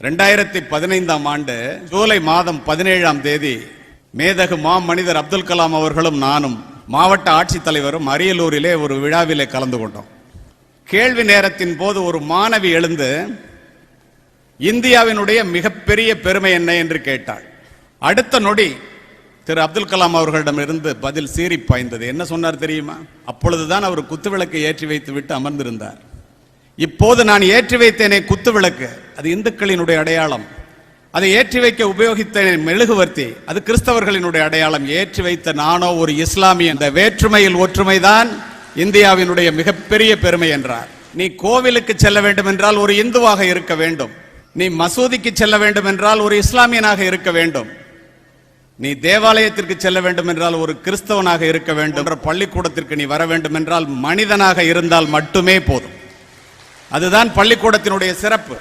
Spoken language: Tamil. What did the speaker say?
ரெண்டாயிரத்தி பதினைந்தாம் ஆண்டு ஜூலை மாதம் பதினேழாம் தேதி மேதகு மா மனிதர் அப்துல் கலாம் அவர்களும் நானும் மாவட்ட ஆட்சித்தலைவரும் அரியலூரிலே ஒரு விழாவிலே கலந்து கொண்டோம். கேள்வி நேரத்தின் போது ஒரு மாணவி எழுந்து இந்தியாவினுடைய மிகப்பெரிய பெருமை என்ன? என்று கேட்டாள். அடுத்த நொடி திரு அப்துல் கலாம் அவர்களிடமிருந்து பதில் சீறி பாய்ந்தது. என்ன சொன்னார் தெரியுமா? அப்பொழுதுதான் அவர் குத்துவிளக்கை ஏற்றி வைத்து விட்டு அமர்ந்திருந்தார். இப்போது நான் ஏற்றி வைத்தேனே குத்து விளக்கு. அது இந்துக்களினுடைய அடையாளம். அதை ஏற்றி வைக்க உபயோகித்த மெழுகுவர்த்தி. அது கிறிஸ்தவர்களினுடைய அடையாளம். ஏற்றி வைத்த நானோ ஒரு இஸ்லாமிய. இந்த வேற்றுமையில் ஒற்றுமைதான் இந்தியாவினுடைய மிகப்பெரிய பெருமை என்றார். நீ கோவிலுக்கு செல்ல வேண்டும் என்றால் ஒரு இந்துவாக இருக்க வேண்டும். நீ மசூதிக்கு செல்ல வேண்டும் என்றால் ஒரு இஸ்லாமியனாக இருக்க வேண்டும். நீ தேவாலயத்திற்கு செல்ல வேண்டும் என்றால் ஒரு கிறிஸ்தவனாக இருக்க வேண்டும். என்ற பள்ளிக்கூடத்திற்கு நீ வர வேண்டும் என்றால் மனிதனாக இருந்தால் மட்டுமே போதும். அதுதான் பள்ளிக்கூடத்தினுடைய சிறப்பு.